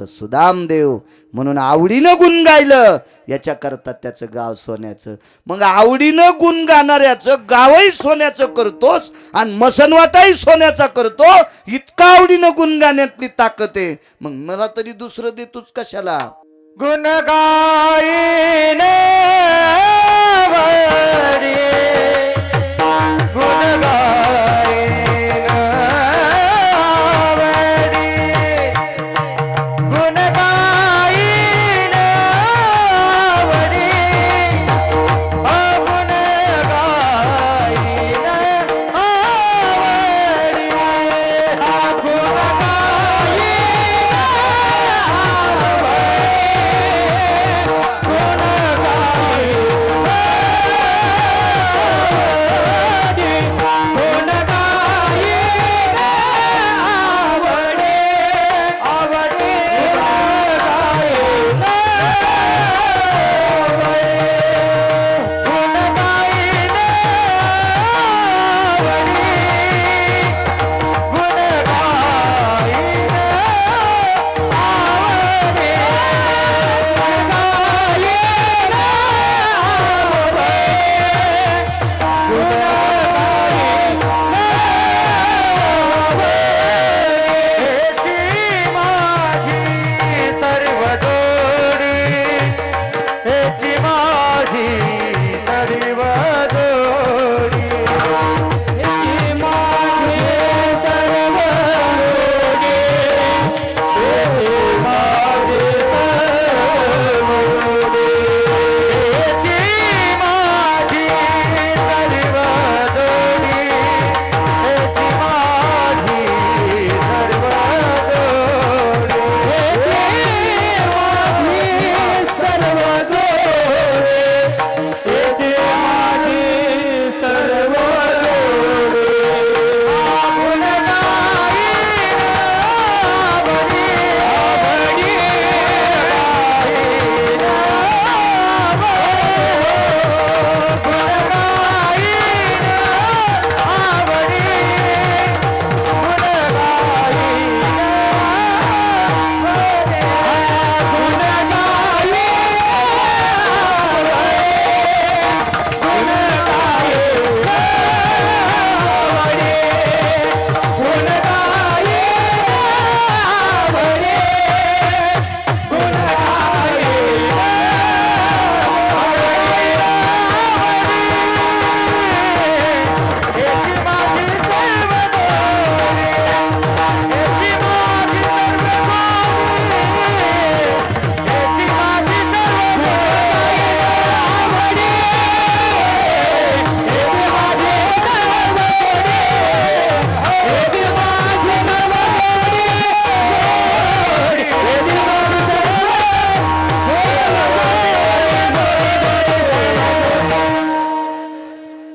संत सुदामदेव म्हणून आवडीनं गुण गायलं. याच्याकरता त्याचं गाव सोन्याचं. मग आवडीनं गुण गाणाऱ्याचं गावही सोन्याचं करतोस आणि मसनवाटाही सोन्याचा करतो इतका आवडीनं गुण गाण्यातली ताकद आहे. मग मला तरी दुसरं देतोच कशाला? गुण गाईने